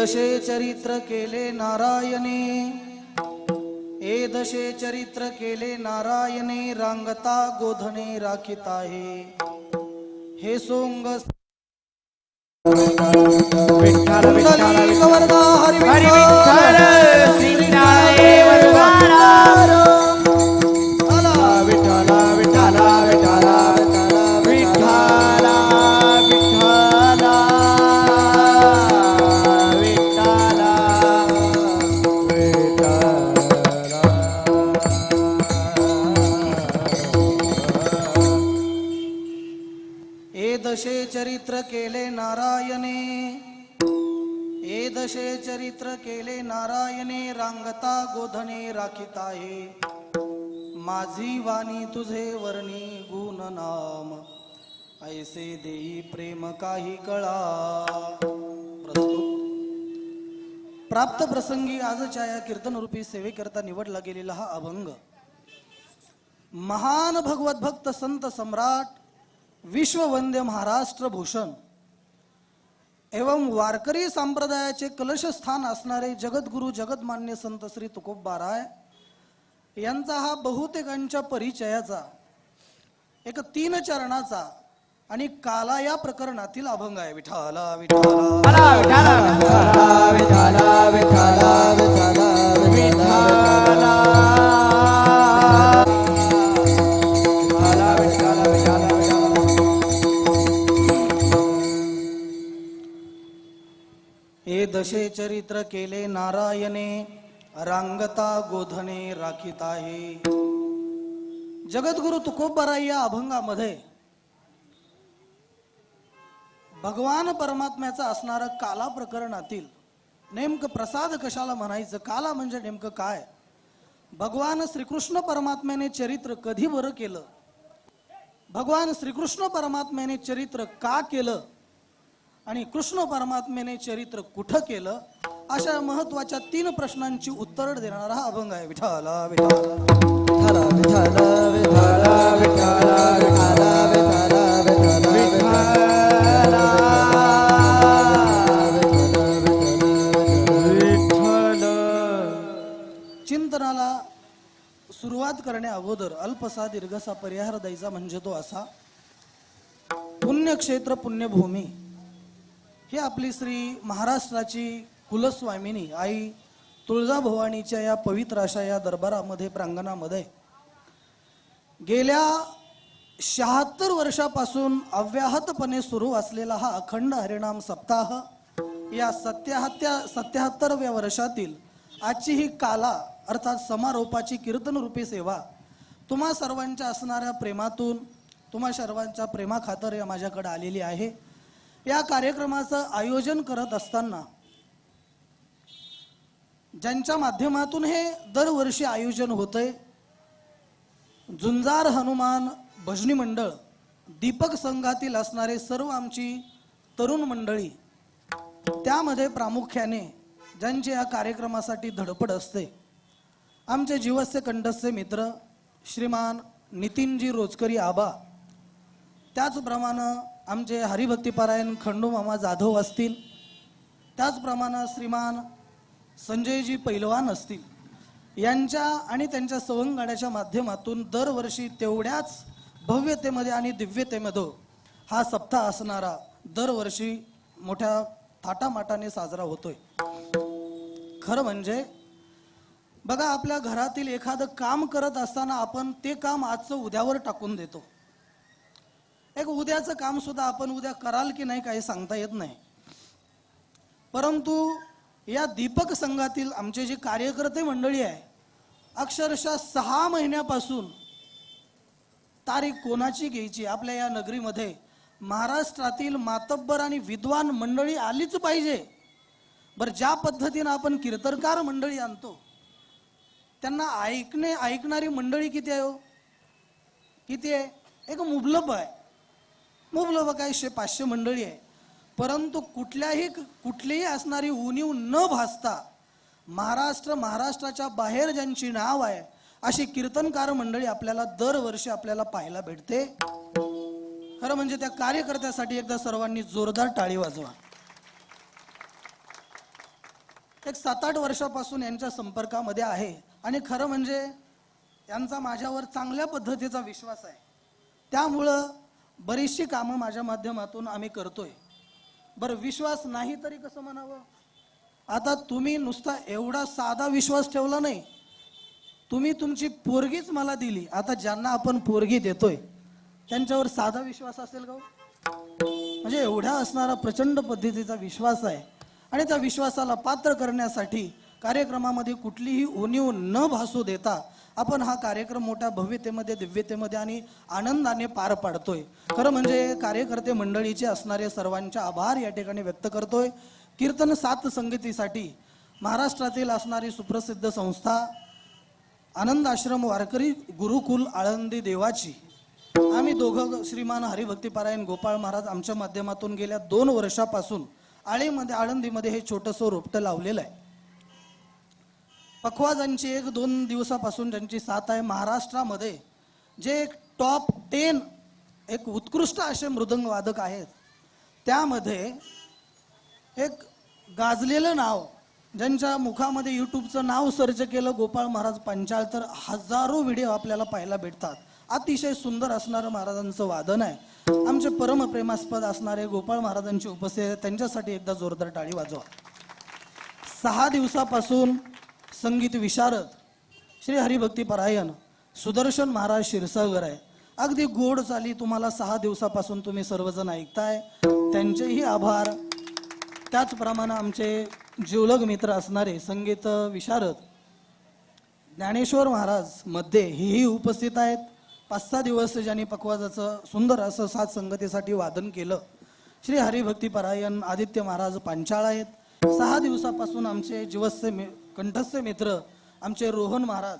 दशे चरित्र केले नारायणे. ए दशे चरित्र केले नारायणे रांगता गोधने राखीत आहे. हे सोंग विठ्ठल हरी विठ्ठल. केले नारायणे. ए दशे चरित्र केले नारायणे. रांगता गोधने राखीत आहे माझी वाणी तुझे वर्णी गुण नाम. ऐसे देई प्रेम काही कळा. प्राप्त प्रसंगी आजच्या या कीर्तनरूपी सेवेकरता निवडला गेलेला हा अभंग. महान भगवत भक्त संत सम्राट विश्ववंद्य महाराष्ट्र भूषण. एवं वारकरी संप्रदायाचे कलशस्थान असणारे जगद्गुरु जगतमान्य संत श्री तुकोबाराय यांचा हा बहुतेकांच्या परिचयाचा एक तीन चरणाचा आणि काला या प्रकरणातील अभंग आहे. विठाला विठाला विठ्ठला विठ्ठला तसे चरित्र केले नारायणे रांगता गोधने राखीत आहे जगद्गुरु तुकोबराय या अभंगामध्ये भगवान परमात्म्याचा असणारं काला प्रकरणातील नेमकं प्रसाद कशाला म्हणायचं काला म्हणजे नेमकं काय? भगवान श्रीकृष्ण परमात्म्याने चरित्र कधी बरं केलं? भगवान श्रीकृष्ण परमात्म्याने चरित्र का केलं? आणि कृष्ण परमात्मेने चरित्र कुठं केलं अशा महत्त्वाच्या तीन प्रश्नांची उत्तर देणारा हा अभंग आहे विठाला विठाला विठ्ठला विठ्ठला विठ्ठला विठाला विठाला चिंतनाला सुरुवात करण्या अगोदर अल्पसा दीर्घसा परिहार द्यायचा म्हणजे तो असा पुण्यक्षेत्र पुण्यभूमी हे आपली श्री महाराष्ट्राची कुलस्वामिनी आई तुळजाभवानीच्या या पवित्र अशा या दरबारामध्ये प्रांगणामध्ये गेल्या शहात्तर वर्षापासून अव्याहतपणे सुरू असलेला हा अखंड हरिणाम सप्ताह या सत्याहत्या सत्याहत्तरव्या वर्षातील आजची ही काला अर्थात समारोपाची कीर्तनरूपी सेवा तुम्हा सर्वांच्या असणाऱ्या प्रेमातून तुम्हा सर्वांच्या प्रेमाखातर या माझ्याकडे आलेली आहे. या कार्यक्रमाचं आयोजन करत असताना ज्यांच्या माध्यमातून हे दरवर्षी आयोजन होतंय झुंजार हनुमान भजनी मंडळ दीपक संघातील असणारे सर्व आमची तरुण मंडळी त्यामध्ये प्रामुख्याने ज्यांची या कार्यक्रमासाठी धडपड असते आमचे जीवस्य कंठस्य मित्र श्रीमान नितीनजी रोजकरी आबा त्याचप्रमाणे आमचे हरिभक्तीपरायण खंडूमामा जाधव असतील त्याचप्रमाणे श्रीमान संजयजी पैलवान असतील यांच्या आणि त्यांच्या सवंगड्याच्या माध्यमातून दरवर्षी तेवढ्याच भव्यतेमध्ये आणि दिव्यतेमध्ये हा सप्ताह असणारा दरवर्षी मोठ्या थाटामाटाने साजरा होतोय. खरं म्हणजे बघा आपल्या घरातील एखादं काम करत असताना आपण ते काम आजचं उद्यावर टाकून देतो. एक उद्याचं काम सुद्धा आपण उद्या कराल की नाही काही सांगता येत नाही. परंतु या दीपक संघातील आमचे जे कार्यकर्ते मंडळी आहे अक्षरशः सहा महिन्यापासून तारीख कोणाची घ्यायची? आपल्या या नगरीमध्ये महाराष्ट्रातील मातब्बर आणि विद्वान मंडळी आलीच पाहिजे. बरं ज्या पद्धतीनं आपण कीर्तनकार मंडळी आणतो त्यांना ऐकणे ऐकणारी मंडळी किती आहे हो? किती आहे? एक मुबलक आहे. मुबलक काय शे पाचशे मंडळी आहे. परंतु कुठल्याही कुठलीही असणारी उणीव न भासता महाराष्ट्र महाराष्ट्राच्या बाहेर ज्यांची नाव आहे अशी कीर्तनकार मंडळी आपल्याला दरवर्षी आपल्याला पाहायला भेटते. खरं म्हणजे त्या कार्यकर्त्यासाठी एकदा सर्वांनी जोरदार टाळी वाजवा. एक सात आठ वर्षापासून यांच्या संपर्कामध्ये आहे आणि खरं म्हणजे यांचा माझ्यावर चांगल्या पद्धतीचा विश्वास आहे. त्यामुळं बरीचशी कामं माझ्या माध्यमातून आम्ही करतोय. बरं विश्वास नाही तरी कसं म्हणावं? आता तुम्ही नुसता एवढा साधा विश्वास ठेवला नाही. तुम्ही तुमची पोरगीच मला दिली. आता ज्यांना आपण पोरगी देतोय त्यांच्यावर साधा विश्वास असेल का हो? म्हणजे एवढा असणारा प्रचंड पद्धतीचा विश्वास आहे. आणि त्या विश्वासाला पात्र करण्यासाठी कार्यक्रमामध्ये कुठलीही उणीव न भासू देता आपण हा कार्यक्रम मोठ्या भव्यतेमध्ये दिव्यतेमध्ये आणि आनंदाने पार पाडतोय. खरं म्हणजे कार्यकर्ते मंडळीचे असणारे सर्वांचे आभार या ठिकाणी व्यक्त करतोय. कीर्तन सात संगीतीसाठी महाराष्ट्रातील असणारी सुप्रसिद्ध संस्था आनंद आश्रम वारकरी गुरुकुल आळंदी देवाची. आम्ही दोघं श्रीमान हरिभक्तीपारायण गोपाळ महाराज आमच्या माध्यमातून गेल्या दोन वर्षापासून आळीमध्ये आळंदीमध्ये हे छोटंसं रोपटं लावलेलं आहे. पखवाजांची एक दोन दिवसापासून ज्यांची साथ आहे महाराष्ट्रामध्ये जे एक टॉप टेन एक उत्कृष्ट असे मृदंग वादक आहेत. त्यामध्ये एक गाजलेलं नाव ज्यांच्या मुखामध्ये यूट्यूबचं नाव सर्च केलं गोपाळ महाराज पंचाळ तर हजारो व्हिडिओ आपल्याला पाहायला भेटतात. अतिशय सुंदर असणारं महाराजांचं वादन आहे. आमचे परमप्रेमास्पद असणारे गोपाळ महाराजांची उपस्थिती आहे. त्यांच्यासाठी एकदा जोरदार टाळी वाजवा. सहा दिवसापासून संगीत विशारद श्री हरिभक्ती परायण सुदर्शन महाराज शिरसागर आहे. अगदी गोड चाली तुम्हाला सहा दिवसापासून तुम्ही सर्वजण ऐकताय. त्यांचेही आभार. त्याचप्रमाणे आमचे जिवलग मित्र असणारे संगीत विशारद ज्ञानेश्वर महाराजमध्ये हेही उपस्थित आहेत. पाच सहा दिवस ज्यांनी पकवाजाचं सुंदर असं सात संगतीसाठी वादन केलं. श्री हरिभक्ती परायण आदित्य महाराज पांचाळ आहेत. सहा दिवसापासून आमचे जीवस्य कंठस्थ मित्र आमचे रोहन महाराज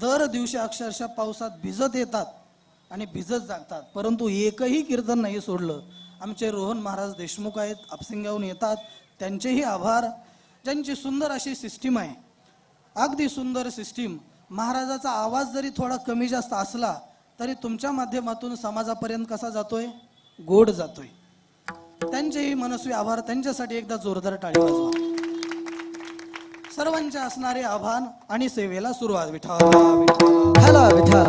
दर दिवशी अक्षरशः पावसात भिजत येतात आणि भिजत जागतात. परंतु एकही कीर्तन नाही सोडलं. आमचे रोहन महाराज देशमुख आहेत आपसिंगाहून येतात. त्यांचेही आभार. ज्यांची सुंदर अशी सिस्टीम आहे. अगदी सुंदर सिस्टीम महाराजाचा आवाज जरी थोडा कमी जास्त असला तरी तुमच्या माध्यमातून समाजापर्यंत कसा जातोय? गोड जातोय. त्यांचेही मनस्वी आभार. त्यांच्यासाठी एकदा जोरदार टाळी वाजवा. सर्वांचे असणारे आव्हान आणि सेवेला सुरुवात विठा विठ्ठला विठ्ठला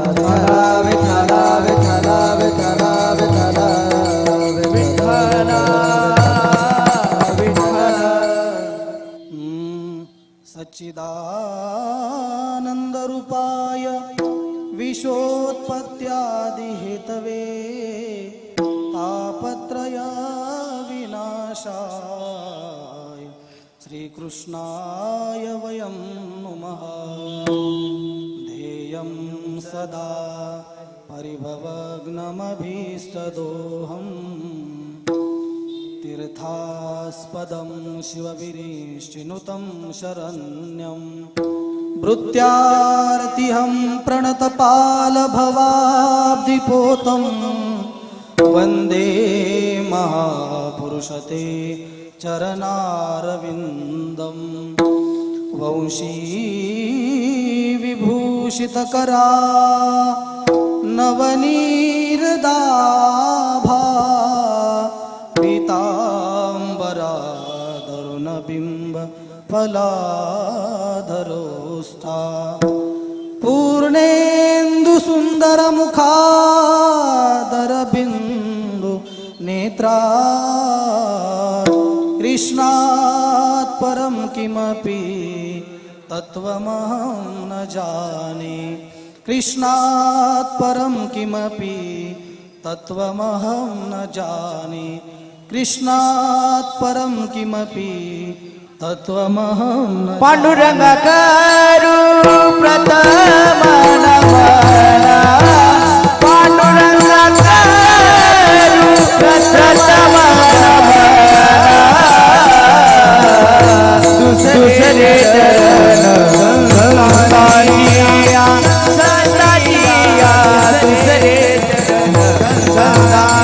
विठ्ठला विठ्ठला विठ्ठला विठ्ठला सच्चिदानंद रूपाय विशोत्पत्त्यादि हेतवे तापत्रय विनाशा श्रीकृष्णाय वयं नुमः। ध्येयं सदा परिभवग्नमभीष्टदोहम्। तीर्थास्पदं शिवविरीश्चिनुतं शरण्यं भृत्यार्तिहं प्रणतपालभवाब्धिपोतं वन्दे महापुरुषते चरणारविन्दं वंशी विभूषितकरा नवनीरदाभा पीताम्बरा तरुणबिम्ब फलाधरोष्ठा पूर्णेन्दु सुन्दरमुखादरबिन्दु नेत्रा किमपि तत्त्वमहं न जाने। कृष्णात् परं किमपि तत्त्वमहं न जाने। कृष्णात् परं किमपि तत्त्वमहं न पांडुरंग करू दुसरे संतानिया संतानिया दुसरे चरण संतानिया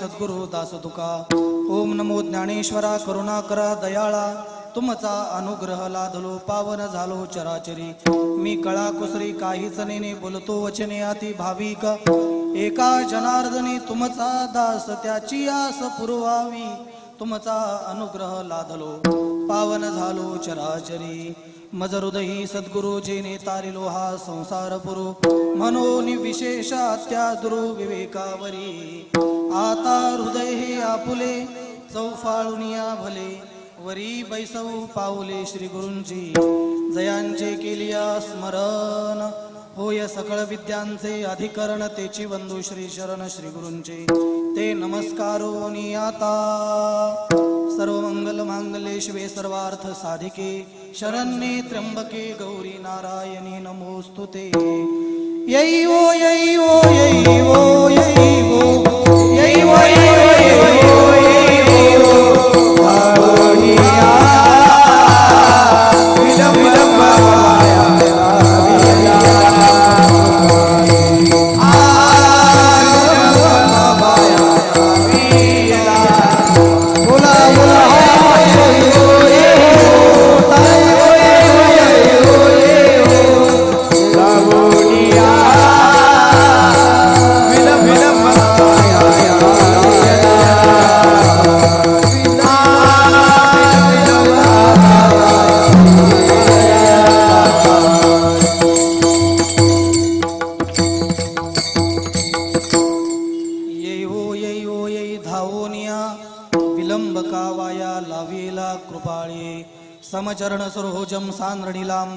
सद्गुरु दास तुका ओम नमो ज्ञानेश्वरा करुणा करा दयाळा. तुमचा अनुग्रह लाधलो पावन झालो चराचरी. मी कळा कुसरी काहीच नेने बोलतो वचने अति भाविक. एका जनार्दनी तुमचा दास त्याची आस पुरवावी. तुमचा अनुग्रह लाधलो पावन झालो चराचरी. मज हृदयी सद्गुरुजीने तारिलो हा संसार पुरु। म्हणून विशेष अत्यादुरु विवेकावरी। आता हृदय हे आपुले चौफाळुनिया भले। वरी बैसव पाऊले श्री गुरुंजी जयांचे केलिया स्मरण। होय सकळ विद्यांचे अधिकरण तेची बंधू श्री शरण श्री गुरुंचे ते नमस्कारोनी आता सर्व मंगल मांगल्ये शिवे सर्वार्थ साधिके शरण्ये त्र्यंबके गौरी नारायणी नमोस्तुते यै यैवो यैवो यैवो यैवो यैवो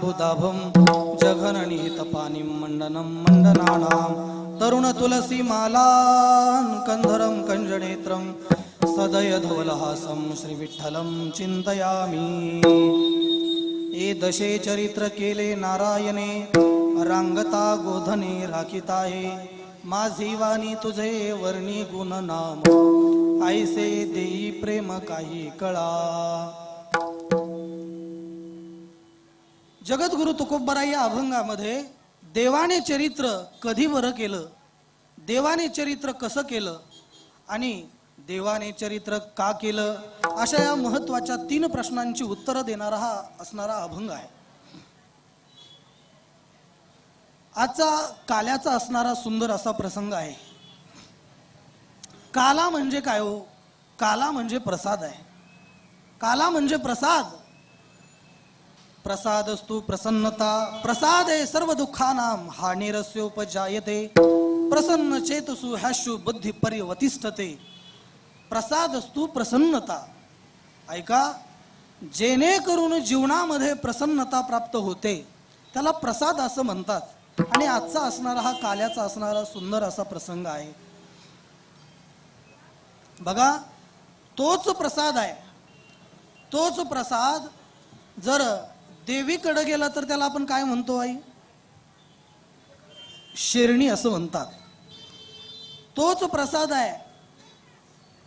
भूताभं जघननिहितपानिं मण्डनं मण्डनानां मंडनानाम तरुण तुलसी मालान श्रीविठ्ठलं चिन्तयामि सदय धवलहासं चिंतयामी ए दशे चरित्र केले नारायणे रांगता गोधने राखिताये माझी वाणी तुझे वर्णी गुण नाम ऐसे देई प्रेम काही कळा। जगद्गुरु तुकोबरा या अभंगामध्ये देवाने चरित्र कधी बरं केलं? देवाने चरित्र कसं केलं? आणि देवाने चरित्र का केलं? अशा या महत्त्वाच्या तीन प्रश्नांची उत्तरं देणारा हा असणारा अभंग आहे. आजचा काल्याचा असणारा सुंदर असा प्रसंग आहे. काला म्हणजे काय हो? काला म्हणजे प्रसाद आहे. काला म्हणजे प्रसाद. प्रसादस्तु प्रसन्नता। प्रसाद सर्व दुःखानाम हानिरस्योपजायते प्रसन्न चेतसु ह्याशु बुद्धी परिवतिष्ठते प्रसादस्तु प्रसन्नता। ऐका जेणेकरून जीवनामध्ये प्रसन्नता प्राप्त होते त्याला प्रसाद असं म्हणतात. आणि आजचा असणारा हा काल्याचा असणारा सुंदर असा प्रसंग आहे. बघा तोच प्रसाद आहे. तोच प्रसाद जर देवीकडे गेला तर त्याला आपण काय म्हणतो आई? शेरणी असं म्हणतात. तोच प्रसाद आहे.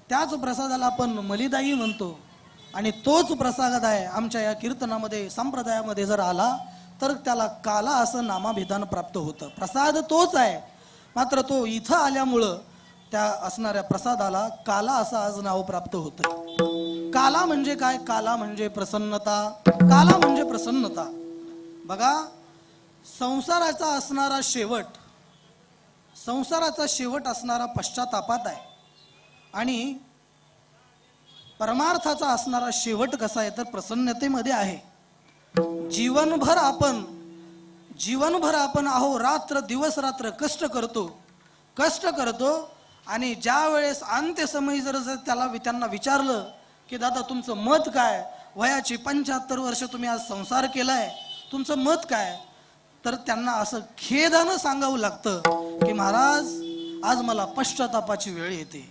त्याच प्रसादाला आपण मलिदाई म्हणतो. आणि तोच प्रसाद आहे. आमच्या या कीर्तनामध्ये संप्रदायामध्ये जर आला तर त्याला काला असं नामाभिधान प्राप्त होतं. प्रसाद तोच आहे. मात्र तो इथं आल्यामुळं त्या असणाऱ्या प्रसादाला काला असं आज नाव प्राप्त होतं. काला म्हणजे काय? काला म्हणजे प्रसन्नता. काला म्हणजे प्रसन्नता. बघा संसाराचा असणारा शेवट संसाराचा शेवट असणारा पश्चातापात आहे. आणि परमार्थाचा असणारा शेवट कसा आहे? तर प्रसन्नतेमध्ये आहे. जीवनभर आपण जीवनभर आपण अहो रात्र दिवस रात्र कष्ट करतो. कष्ट करतो आणि ज्या वेळेस अंत्यसमयी जर जर त्याला त्यांना विचारलं की दादा तुमचं मत काय? वयाची पंच्याहत्तर वर्ष तुम्ही आज संसार केलाय. तुमचं मत काय? तर त्यांना असं खेदानं सांगावं लागतं की महाराज आज मला पश्चातापाची वेळ येते.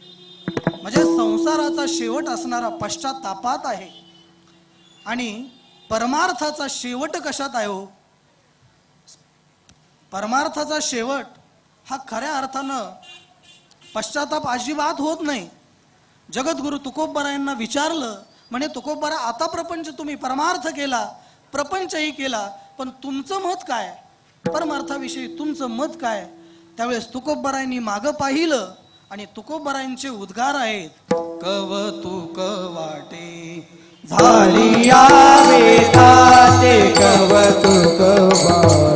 म्हणजे संसाराचा शेवट असणारा पश्चातापात आहे. आणि परमार्थाचा शेवट कशात आहे हो? परमार्थाचा शेवट हा खऱ्या अर्थानं पश्चाताप अजिबात होत नाही. जगद्गुरु तुकोबरायांना विचारलं म्हणे तुकोबरा आता प्रपंच तुम्ही परमार्थ केला प्रपंचही केला पण तुमचं मत काय? परमार्थाविषयी तुमचं मत काय? त्यावेळेस तुकोबरायांनी मागं पाहिलं आणि तुकोबरायांचे उद्गार आहेत कवतुक वाटे झाली कव वेदाचे वाटे.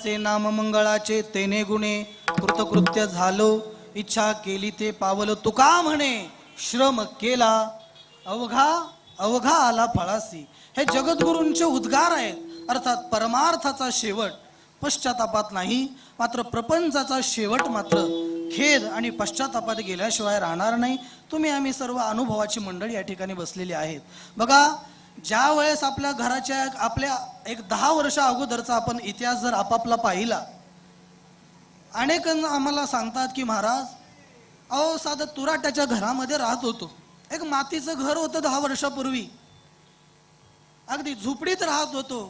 देवाचे नाम मंगळाचे तेने गुणे कृतकृत्य झालो इच्छा केली ते पावलं. तुका म्हणे श्रम केला अवघा अवघा आला फळासी. हे जगद्गुरूंचे उद्गार आहेत. अर्थात परमार्थाचा शेवट पश्चातापात नाही मात्र प्रपंचाचा शेवट मात्र खेद आणि पश्चातापात गेल्याशिवाय राहणार नाही. तुम्ही आम्ही सर्व अनुभवाची मंडळी या ठिकाणी बसलेली आहेत. बघा ज्या वेळेस आपल्या घराच्या आपल्या एक दहा वर्षा अगोदरचा आपण इतिहास जर आपापला पाहिला अनेक आम्हाला सांगतात की महाराज अहो साधं तुराट्याच्या घरामध्ये राहत होतो. एक मातीचं घर होतं दहा वर्षापूर्वी. अगदी झोपडीत राहत होतो.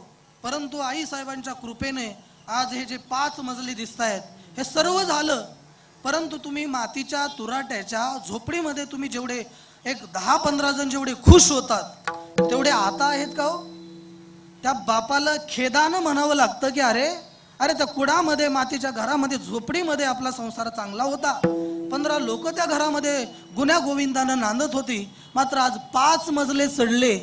परंतु आई साहेबांच्या कृपेने आज हे जे पाच मजली दिसत आहेत हे सर्व झालं. परंतु तुम्ही मातीच्या तुराट्याच्या झोपडीमध्ये तुम्ही जेवढे एक दहा पंधरा जण जेवढे खुश होतात तेवढे आता आहेत का हो? त्या बापाला खेदानं म्हणावं लागतं की अरे अरे त्या कुडामध्ये मातीच्या घरामध्ये झोपडीमध्ये आपला संसार चांगला होता. पंधरा लोक त्या घरामध्ये गुन्ह्या गोविंदानं नांदत होती. मात्र आज पाच मजले चढले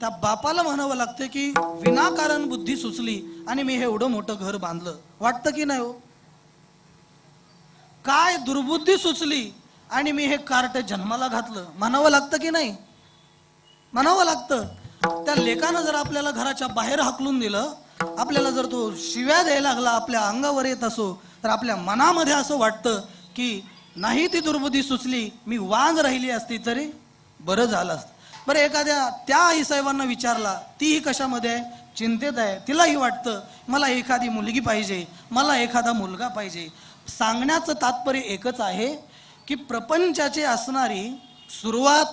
त्या बापाला म्हणावं लागतं की विनाकारण बुद्धी सुचली आणि मी हे एवढं मोठं घर बांधलं. वाटतं की नाही हो? काय दुर्बुद्धी सुचली आणि मी हे कार्ट जन्माला घातलं? म्हणावं लागतं की नाही? म्हणावं लागतं. त्या लेखानं जर आपल्याला घराच्या बाहेर हाकलून दिलं आपल्याला जर तो शिव्या द्यायला लागला आपल्या अंगावर येत असो तर आपल्या मनामध्ये असं वाटतं की नाही ती दुर्बुद्धी सुचली मी वांज राहिली असती तरी बरं झालं असतं. बरं एखाद्या त्या आईसाहेबांना विचारला तीही कशामध्ये आहे? चिंतेत आहे. तिलाही वाटतं मला एखादी मुलगी पाहिजे मला एखादा मुलगा पाहिजे. सांगण्याचं तात्पर्य एकच आहे की प्रपंचाची असणारी सुरुवात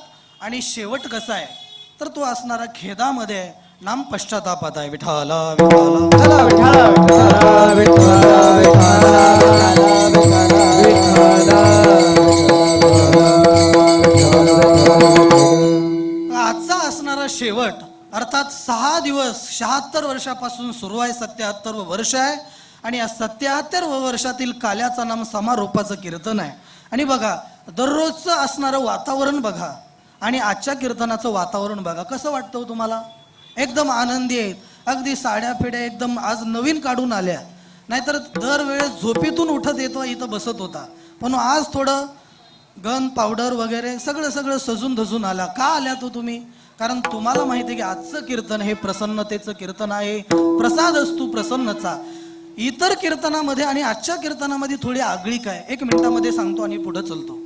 आणि शेवट कसा आहे? तर तो असणारा खेदामध्ये नाम पश्चातापात आहे. विठाला विठाला आजचा असणारा शेवट अर्थात सहा दिवस शहात्तर वर्षापासून सुरू आहे सत्याहत्तर वर्ष आहे. आणि या सत्याहत्तर वर्षातील काल्याचा नाम समारोपाचं कीर्तन आहे. आणि बघा दररोजचं असणारं वातावरण बघा. आणि आजच्या कीर्तनाचं वातावरण बघा. कसं वाटतं हो तुम्हाला? एकदम आनंदी आहेत. अगदी साड्या फिड्या एकदम आज नवीन काढून आल्या. नाहीतर दरवेळेस झोपेतून उठत येतो इथं बसत होता. पण आज थोडं गन पावडर वगैरे सगळं सगळं सजून धजून आला. का आल्या तो हो तुम्ही? कारण तुम्हाला माहिती आहे की आजचं कीर्तन हे प्रसन्नतेचं कीर्तन आहे. प्रसाद असतो प्रसन्नचा. इतर कीर्तनामध्ये आणि आजच्या कीर्तनामध्ये थोडी आगळी काय? एक मिनिटामध्ये सांगतो आणि पुढे चलतो.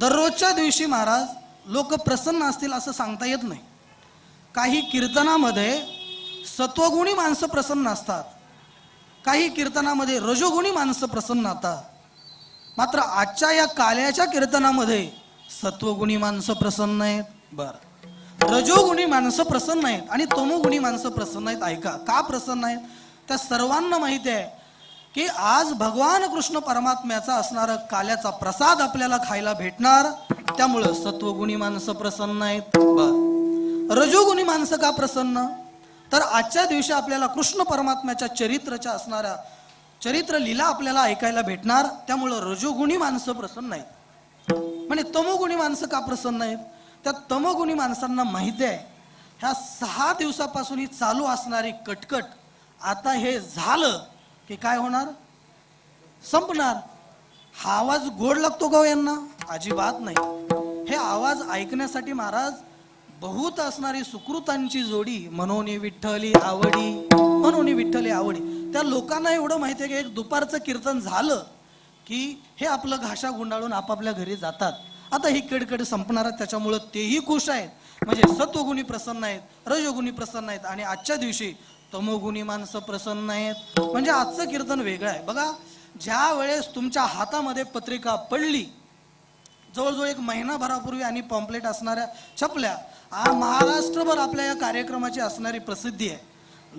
दररोजच्या दिवशी महाराज लोक प्रसन्न असतील असं सांगता येत नाही. काही कीर्तनामध्ये सत्वगुणी माणसं प्रसन्न असतात. काही कीर्तनामध्ये रजोगुणी माणसं प्रसन्न असतात. मात्र आजच्या या काल्याच्या कीर्तनामध्ये सत्वगुणी माणसं प्रसन्न आहेत. बर. रजोगुणी माणसं प्रसन्न आहेत आणि तमोगुणी माणसं प्रसन्न आहेत. ऐका का प्रसन्न आहेत? त्या सर्वांना माहिती आहे. की आज भगवान कृष्ण परमात्म्याचा असणारा काल्याचा प्रसाद आपल्याला खायला भेटणार. त्यामुळं सत्वगुणी माणसं प्रसन्न आहेत. बर. रजोगुणी माणसं का प्रसन्न? तर आजच्या दिवशी आपल्याला कृष्ण परमात्म्याच्या चरित्राच्या असणाऱ्या चरित्र लीला आपल्याला ऐकायला भेटणार. त्यामुळं रजोगुणी माणसं प्रसन्न आहेत. म्हणजे तमोगुणी माणसं का प्रसन्न आहेत? त्या तमोगुणी माणसांना माहिती आहे ह्या सहा दिवसापासून ही चालू असणारी कटकट आता हे झालं. की काय होणार? संपणार. हा आवाज गोड लागतो का हो यांना? अजिबात नाही. हे आवाज ऐकण्यासाठी महाराज बहुत असणारी सुकृतांची जोडी मनोनी विठ्ठली आवडी मनोनी विठ्ठली आवडी. त्या लोकांना एवढं माहिती आहे की एक दुपारचं कीर्तन झालं की हे आपलं घाशा गुंडाळून आपापल्या घरी जातात. आता ही कडकड संपणार त्याच्यामुळं तेही खुश आहेत. म्हणजे सत्वगुणी प्रसन्न आहेत रजोगुणी प्रसन्न आहेत आणि आजच्या दिवशी तमोगुणी माणसं प्रसन्न आहेत. म्हणजे आजचं कीर्तन वेगळं आहे. बघा ज्या वेळेस तुमच्या हातामध्ये पत्रिका पडली जवळजवळ एक महिनाभरापूर्वी आणि पॉम्पलेट असणाऱ्या छपल्या हा महाराष्ट्रभर आपल्या या कार्यक्रमाची असणारी प्रसिद्धी आहे.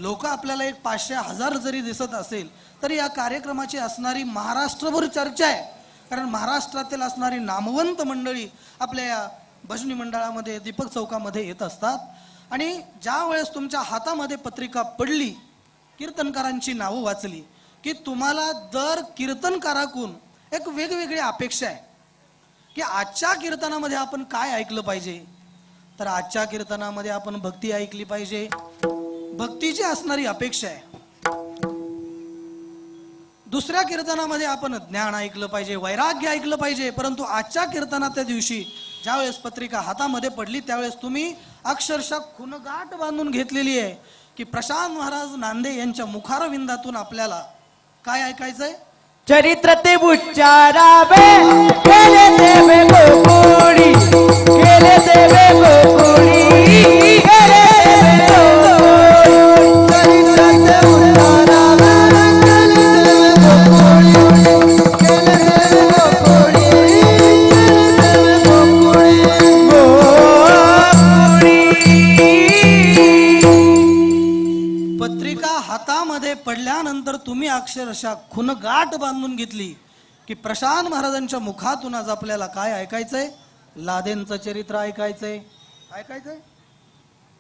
लोक आपल्याला एक पाचशे हजार जरी दिसत असेल तरी या कार्यक्रमाची असणारी महाराष्ट्रभर चर्चा आहे. कारण महाराष्ट्रातील असणारी नामवंत मंडळी आपल्या या भजनी मंडळामध्ये दीपक चौकामध्ये येत असतात. आणि ज्या वेळेस तुमच्या हातामध्ये पत्रिका पडली कीर्तनकारांची नावं वाचली की तुम्हाला दर कीर्तनकाराकून एक वेगवेगळी अपेक्षा आहे की आजच्या कीर्तनामध्ये आपण काय ऐकलं पाहिजे? तर आजच्या कीर्तनामध्ये आपण भक्ती ऐकली पाहिजे. भक्तीची असणारी अपेक्षा आहे. दुसऱ्या कीर्तनामध्ये आपण ज्ञान ऐकलं पाहिजे वैराग्य ऐकलं पाहिजे परंतु आजच्या कीर्तनाच्या दिवशी ज्यावेळेस पत्रिका हातामध्ये पडली त्यावेळेस तुम्ही अक्षरशः खुनगाठ बांधून घेतलेली आहे की प्रशांत महाराज नांदे यांच्या मुखारविंदातून आपल्याला काय ऐकायचंय? चरित्र ते उच्चारावे केले देवे गोकुळी केले देवे गोकुळी. पडल्यानंतर तुम्ही अक्षरशः खुनगाठ बांधून घेतली की प्रशांत महाराजांच्या मुखातून आज आपल्याला काय ऐकायचंय? लादेनचं चरित्र ऐकायचंय. ऐकायचंय?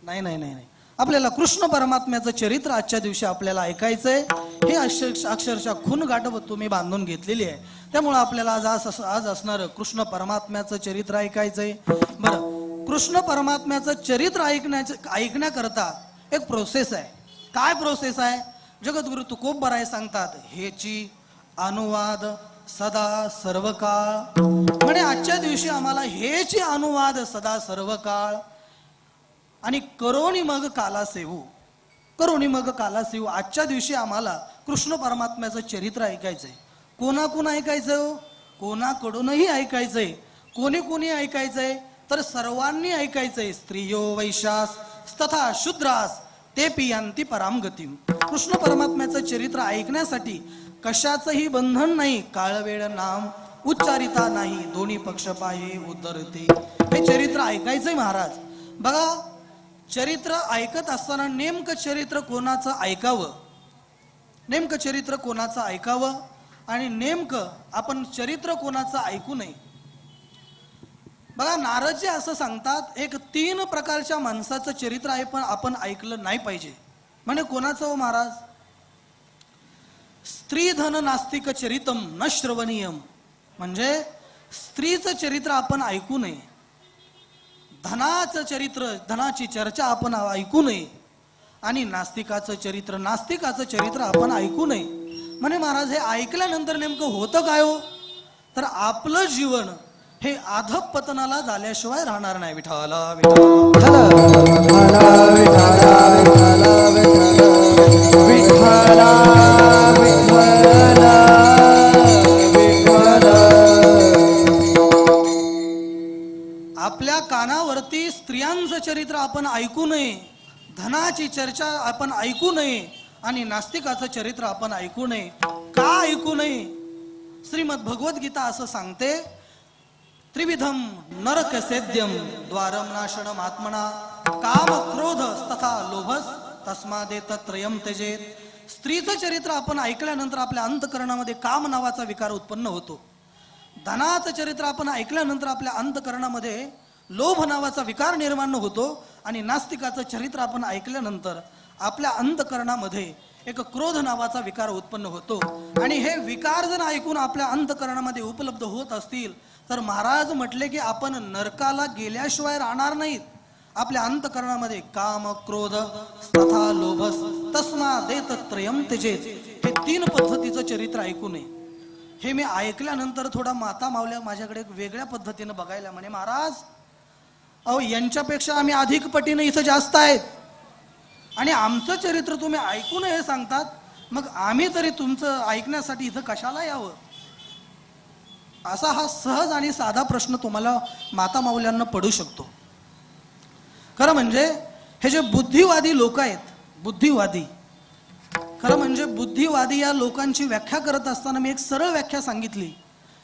नाही नाही नाही नाही. आपल्याला कृष्ण परमात्म्याचं चरित्र आजच्या दिवशी आपल्याला ऐकायचंय. हे अक्षरशः खून गाठ तुम्ही बांधून घेतलेली आहे. त्यामुळे आपल्याला आज आज आज असणार कृष्ण परमात्म्याचं चरित्र ऐकायचंय. बरं कृष्ण परमात्म्याचं चरित्र ऐकण्याचं ऐकण्याकरता एक प्रोसेस आहे. काय प्रोसेस आहे? जगद्गुरु तुकोबराय सांगतात हेची अनुवाद सदा सर्व काळ म्हणे आजच्या दिवशी आम्हाला हेची अनुवाद सदा सर्व काळ आणि करोणी मग काला सेवू करोणी मग काला सेवू आजच्या दिवशी आम्हाला कृष्ण परमात्म्याचं चरित्र ऐकायचंय. कोणाकून ऐकायचं हो? कोणाकडूनही ऐकायचंय. कोणी कोणी ऐकायचंय? तर सर्वांनी ऐकायचंय स्त्रियो वैशास तथा शूद्रास. ते पियांती परामगती. कृष्ण परमात्म्याचं चरित्र ऐकण्यासाठी कशाचंही बंधन नाही काळवेळ नाम उच्चारिता नाही दोन्ही पक्ष पाहे उतरते. हे चरित्र ऐकायचंय महाराज. बघा चरित्र ऐकत असताना नेमकं चरित्र कोणाचं ऐकावं? नेमकं चरित्र कोणाचं ऐकावं? आणि नेमकं आपण चरित्र कोणाचं ऐकू नये? बघा नारदजी असं सांगतात एक तीन प्रकारच्या माणसाचं चरित्र आहे पण आपण ऐकलं नाही पाहिजे. म्हणजे कोणाचं हो महाराज? स्त्री धन नास्तिक चरितम न श्रवणीयम. म्हणजे स्त्रीचं चरित्र आपण ऐकू नये. धनाचं चरित्र धनाची चर्चा आपण ऐकू नये. आणि नास्तिकाचं चरित्र नास्तिकाचं चरित्र आपण ऐकू नये. म्हणे महाराज हे ऐकल्यानंतर नेमकं होतं काय हो? तर आपलं जीवन हे आधप पतनाला झाल्याशिवाय राहणार नाही विठाला आपल्या कानावरती स्त्रियांचं चरित्र आपण ऐकू नये धनाची चर्चा आपण ऐकू नये आणि नास्तिकाचं चरित्र आपण ऐकू नये. का ऐकू नये? श्रीमद भगवद्गीता असं सांगते त्रिविधम नरक सेद्यम द्वारम नाशनम आत्मना काम क्रोध तथा लोभस तस्मादे तत्रयम त्यजेत। स्त्रीचं चरित्र आपण ऐकल्यानंतर आपल्या अंतकरणामध्ये काम नावाचा विकार उत्पन्न होतो. धनाचं चरित्र आपण ऐकल्यानंतर आपल्या अंतकरणामध्ये लोभ नावाचा विकार निर्माण होतो आणि नास्तिकाचं चरित्र आपण ऐकल्यानंतर आपल्या अंतकरणामध्ये एक क्रोध नावाचा विकार उत्पन्न होतो. आणि हे विकार जर ऐकून आपल्या अंतकरणामध्ये उपलब्ध होत असतील तर महाराज म्हटले की आपण नरकाला गेल्याशिवाय राहणार नाहीत. आपल्या अंतकरणामध्ये काम क्रोध तथा लोभस तस्मा देत त्रयम त्यजेत. हे तीन पद्धतीचं चरित्र ऐकू नये. हे मी ऐकल्यानंतर थोडा माता मावल्या माझ्याकडे वेगळ्या पद्धतीनं बघायला म्हणे महाराज अहो यांच्यापेक्षा आम्ही अधिक पटीनं इथं जास्त आहेत. आणि आमचं चरित्र तुम्ही ऐकू नये सांगतात मग आम्ही तरी तुमचं ऐकण्यासाठी इथं कशाला यावं? असा हा सहज आणि साधा प्रश्न तुम्हाला माता माऊल्यांना पडू शकतो. खरं म्हणजे हे जे बुद्धिवादी लोक आहेत बुद्धिवादी खरं म्हणजे बुद्धिवादी या लोकांची व्याख्या करत असताना मी एक सरळ व्याख्या सांगितली.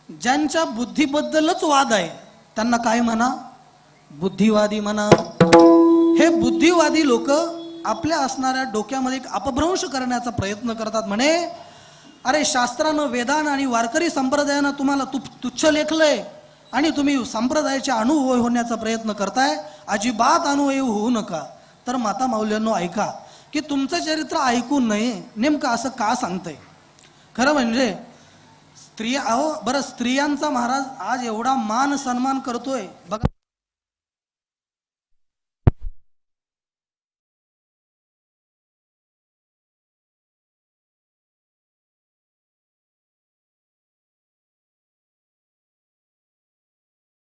ज्यांच्या बुद्धीबद्दलच वाद आहे त्यांना काय म्हणा? बुद्धिवादी म्हणा. हे बुद्धिवादी लोक आपल्या असणाऱ्या डोक्यामध्ये एक अपभ्रंश करण्याचा प्रयत्न करतात म्हणे अरे शास्त्रानं वेदान आणि वारकरी संप्रदायानं तुम्हाला तु तुच्छ लेखलंय आणि तुम्ही संप्रदायाचे अनुभव होण्याचा प्रयत्न करताय अजिबात अनुभवी होऊ नका. तर माता माऊल्यांनो ऐका की तुमचं चरित्र ऐकू नये नेमकं असं का सांगतंय? खरं म्हणजे स्त्रिया अहो बरं स्त्रियांचा महाराज आज एवढा मान सन्मान करतोय. बघा